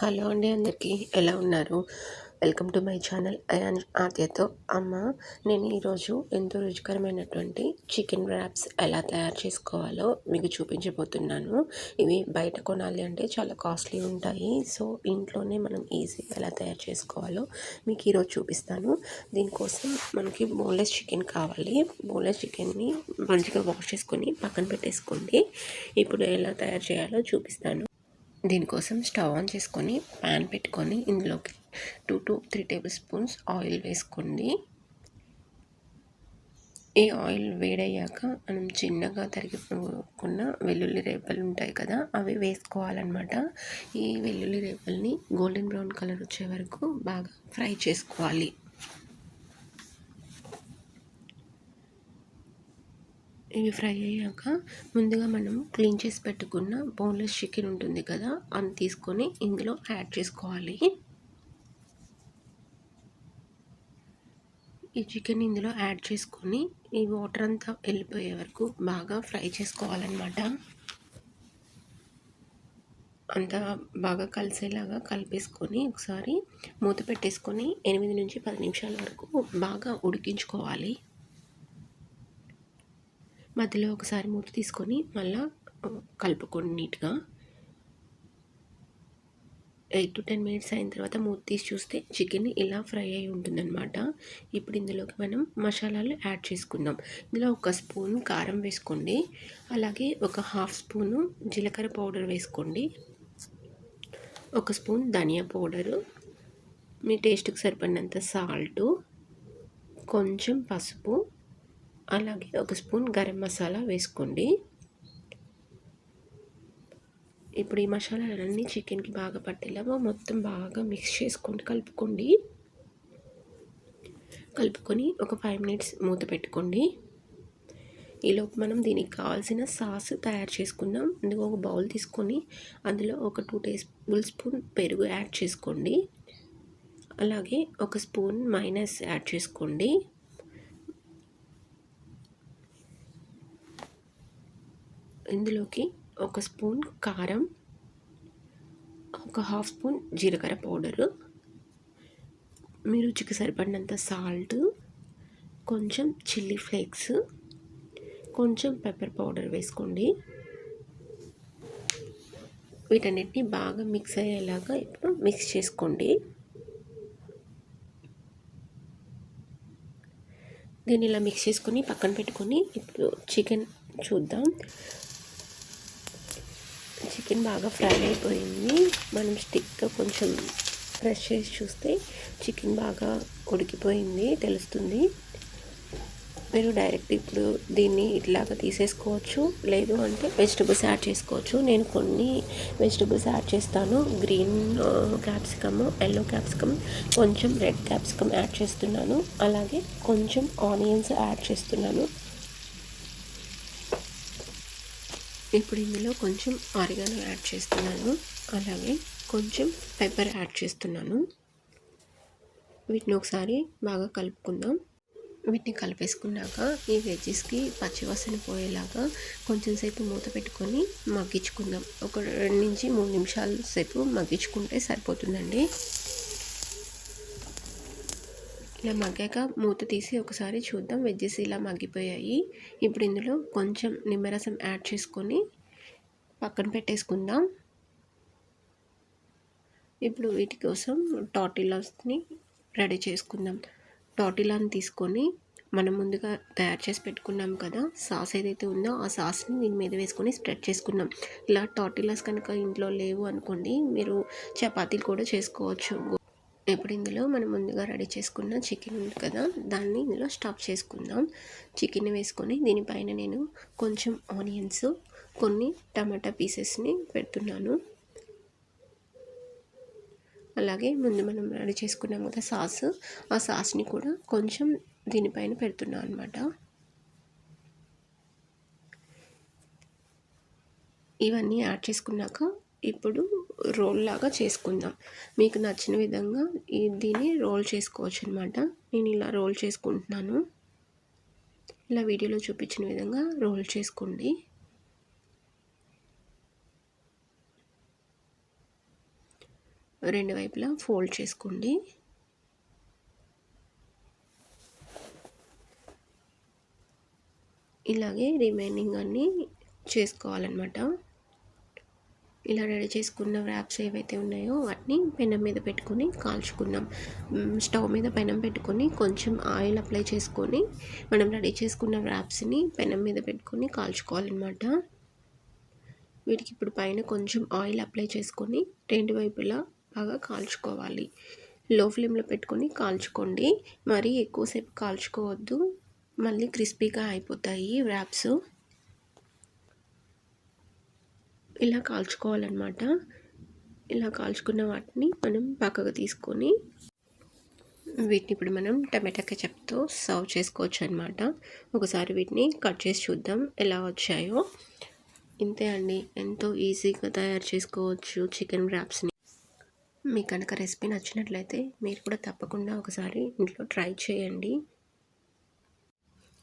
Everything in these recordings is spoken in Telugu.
హలో అండి అందరికీ. ఎలా ఉన్నారు? Welcome to my channel Ayaan ఆద్యతో. అమ్మ నేను ఈరోజు ఎంతో రుచికరమైనటువంటి చికెన్ ర్యాప్స్ ఎలా తయారు చేసుకోవాలో మీకు చూపించబోతున్నాను. ఇవి బయట కొనాలి అంటే చాలా కాస్ట్లీ ఉంటాయి. సో ఇంట్లోనే మనం ఈజీగా ఎలా తయారు చేసుకోవాలో మీకు ఈరోజు చూపిస్తాను. దీనికోసం మనకి బోన్లెస్ చికెన్ కావాలి. బోన్లెస్ చికెన్ని మంచిగా వాష్ చేసుకొని పక్కన పెట్టేసుకోండి. ఇప్పుడు ఎలా తయారు చేయాలో చూపిస్తాను. దీనికోసం స్టవ్ ఆన్ చేసుకొని ప్యాన్ పెట్టుకొని ఇందులోకి two to three tablespoons oil వేసుకోండి. ఈ ఆయిల్ వేడయ్యాక మనం చిన్నగా తరిగిపోకున్న వెల్లుల్లి రేపలు ఉంటాయి కదా అవి వేసుకోవాలన్నమాట. ఈ వెల్లుల్లి రేపల్ని గోల్డెన్ బ్రౌన్ కలర్ వచ్చే వరకు బాగా ఫ్రై చేసుకోవాలి. ఇవి ఫ్రై అయ్యాక ముందుగా మనం క్లీన్ చేసి పెట్టుకున్న బోన్లెస్ చికెన్ ఉంటుంది కదా అని తీసుకొని ఇందులో యాడ్ చేసుకోవాలి. ఈ చికెన్ ఇందులో యాడ్ చేసుకొని ఈ వాటర్ అంతా వెళ్ళిపోయే వరకు బాగా ఫ్రై చేసుకోవాలన్నమాట. అంతా బాగా కలిసేలాగా కలిపేసుకొని ఒకసారి మూత పెట్టేసుకొని ఎనిమిది నుంచి పది నిమిషాల వరకు బాగా ఉడికించుకోవాలి. మధ్యలో ఒకసారి మూత తీసుకొని మళ్ళీ కలుపుకోండి నీట్గా ఎయిట్ టు టెన్ మినిట్స్ అయిన తర్వాత మూత తీసి చూస్తే చికెన్ ఇలా ఫ్రై అయి ఉంటుందన్నమాట. ఇప్పుడు ఇందులోకి మనం మసాలాలు యాడ్ చేసుకుందాం. ఇందులో ఒక స్పూన్ కారం వేసుకోండి. అలాగే ఒక హాఫ్ స్పూను జీలకర్ర పౌడర్ వేసుకోండి. ఒక స్పూన్ ధనియా పౌడరు. మీ టేస్ట్కి సరిపడినంత సాల్టు. కొంచెం పసుపు. అలాగే ఒక స్పూన్ గరం మసాలా వేసుకోండి. ఇప్పుడు ఈ మసాలాలన్నీ చికెన్కి బాగా పట్టేలాగా మొత్తం బాగా మిక్స్ చేసుకోండి కలుపుకోండి. కలుపుకొని ఒక ఫైవ్ మినిట్స్ మూత పెట్టుకోండి. ఈలోపు మనం దీనికి కావాల్సిన సాస్ తయారు చేసుకుందాం. అందుకు ఒక బౌల్ తీసుకొని అందులో ఒక టూ టేబుల్ స్పూన్ పెరుగు యాడ్ చేసుకోండి. అలాగే ఒక స్పూన్ మైనస్ యాడ్ చేసుకోండి. ఇందులోకి ఒక స్పూన్ కారం ఒక హాఫ్ స్పూన్ జీలకర్ర పౌడరు మీ రుచికి సరిపడినంత సాల్ట్ కొంచెం చిల్లీ ఫ్లేక్స్ కొంచెం పెప్పర్ పౌడర్ వేసుకోండి. వీటన్నిటిని బాగా మిక్స్ అయ్యేలాగా ఇప్పుడు మిక్స్ చేసుకోండి. దీన్ని ఇలా మిక్స్ చేసుకొని పక్కన పెట్టుకొని ఇప్పుడు చికెన్ చూద్దాం. చికెన్ బాగా ఫ్రై అయిపోయింది. మనం స్టిక్గా కొంచెం ప్రెస్ చేసి చూస్తే చికెన్ బాగా ఉడికిపోయింది తెలుస్తుంది. మీరు డైరెక్ట్ ఇప్పుడు దీన్ని ఇట్లాగా తీసేసుకోవచ్చు. లేదు అంటే వెజిటబుల్స్ యాడ్ చేసుకోవచ్చు. నేను కొన్ని వెజిటబుల్స్ యాడ్ చేస్తాను. గ్రీన్ క్యాప్సికమ్ ఎల్లో క్యాప్సికమ్ కొంచెం రెడ్ క్యాప్సికమ్ యాడ్ చేస్తున్నాను. అలాగే కొంచెం ఆనియన్స్ యాడ్ చేస్తున్నాను. ఇప్పుడు ఇందులో కొంచెం ఆరిగాను యాడ్ చేస్తున్నాను. అలాగే కొంచెం పెప్పర్ యాడ్ చేస్తున్నాను. వీటిని ఒకసారి బాగా కలుపుకుందాం. వీటిని కలిపేసుకున్నాక ఈ వెజ్జెస్కి పచ్చివాసన పోయేలాగా కొంచెం సేపు మూత పెట్టుకొని మగ్గించుకుందాం. ఒక రెండు నుంచి మూడు నిమిషాల సేపు మగ్గించుకుంటే సరిపోతుందండి. ఇలా మగ్గాక మూత తీసి ఒకసారి చూద్దాం. వెజ్జెస్ ఇలా మగ్గిపోయాయి. ఇప్పుడు ఇందులో కొంచెం నిమ్మరసం యాడ్ చేసుకొని పక్కన పెట్టేసుకుందాం. ఇప్పుడు వీటి కోసం టాటిలాస్ని రెడీ చేసుకుందాం. టాటిలాని తీసుకొని మనం ముందుగా తయారు చేసి పెట్టుకున్నాం కదా సాస్ ఏదైతే ఉందో ఆ సాస్ని దీని మీద వేసుకొని స్ప్రెడ్ చేసుకున్నాం ఇలా టాటిలాస్ కనుక ఇంట్లో లేవు అనుకోండి మీరు చపాతీలు కూడా చేసుకోవచ్చు. ఇప్పుడు ఇందులో మనం ముందుగా రెడీ చేసుకున్న చికెన్ ఉంది కదా దాన్ని ఇందులో స్టఫ్ చేసుకుందాం. చికెన్ వేసుకొని దీనిపైన నేను కొంచెం ఆనియన్స్ కొన్ని టమాటా పీసెస్ని పెడుతున్నాను. అలాగే ముందు మనం రెడీ చేసుకున్నాం కదా సాస్ ఆ సాస్ని కూడా కొంచెం దీనిపైన పెడుతున్నాను అనమాట ఇవన్నీ యాడ్ చేసుకున్నాక ఇప్పుడు రోల్ లాగా చేసుకుందాం. మీకు నచ్చిన విధంగా దీన్ని రోల్ చేసుకోవచ్చు అనమాట నేను ఇలా రోల్ చేసుకుంటున్నాను. ఇలా వీడియోలో చూపించిన విధంగా రోల్ చేసుకోండి. రెండు వైపులా ఫోల్డ్ చేసుకోండి. ఇలాగే రిమైనింగ్ అన్నీ చేసుకోవాలన్నమాట. ఇలా రెడీ చేసుకున్న ర్యాప్స్ ఏవైతే ఉన్నాయో వాటిని పెనం మీద పెట్టుకొని కాల్చుకున్నాం. స్టవ్ మీద పెనం పెట్టుకొని కొంచెం ఆయిల్ అప్లై చేసుకొని మనం రెడీ చేసుకున్న ర్యాప్స్ని పెనం మీద పెట్టుకొని కాల్చుకోవాలన్నమాట. వీటికి ఇప్పుడు పైన కొంచెం ఆయిల్ అప్లై చేసుకొని రెండు వైపులా బాగా కాల్చుకోవాలి. లో ఫ్లేమ్లో పెట్టుకొని కాల్చుకోండి. మరీ ఎక్కువసేపు కాల్చుకోవద్దు. మళ్ళీ క్రిస్పీగా అయిపోతాయి ర్యాప్స్ ఇలా కాల్చుకోవాలన్నమాట. ఇలా కాల్చుకున్న వాటిని మనం పక్కకు తీసుకొని వీటిని ఇప్పుడు మనం టమాటా కెచప్తో సర్వ్ చేసుకోవచ్చు అనమాట ఒకసారి వీటిని కట్ చేసి చూద్దాం ఎలా వచ్చాయో. ఇంతే అండి. ఎంతో ఈజీగా తయారు చేసుకోవచ్చు చికెన్ ర్యాప్స్ని మీకు కనుక రెసిపీ నచ్చినట్లయితే మీరు కూడా తప్పకుండా ఒకసారి ఇంట్లో ట్రై చేయండి.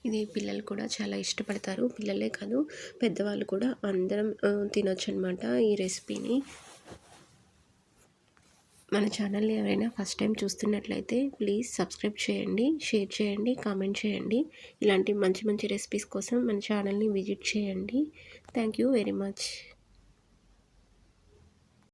ఇది పిల్లలు కూడా చాలా ఇష్టపడతారు. పిల్లలే కాదు పెద్దవాళ్ళు కూడా అందరం తినొచ్చు అనమాట ఈ రెసిపీని. మన ఛానల్ని ఎవరైనా ఫస్ట్ టైం చూస్తున్నట్లయితే ప్లీజ్ సబ్స్క్రైబ్ చేయండి షేర్ చేయండి కామెంట్ చేయండి. ఇలాంటి మంచి మంచి రెసిపీస్ కోసం మన ఛానల్ని విజిట్ చేయండి. Thank you very much.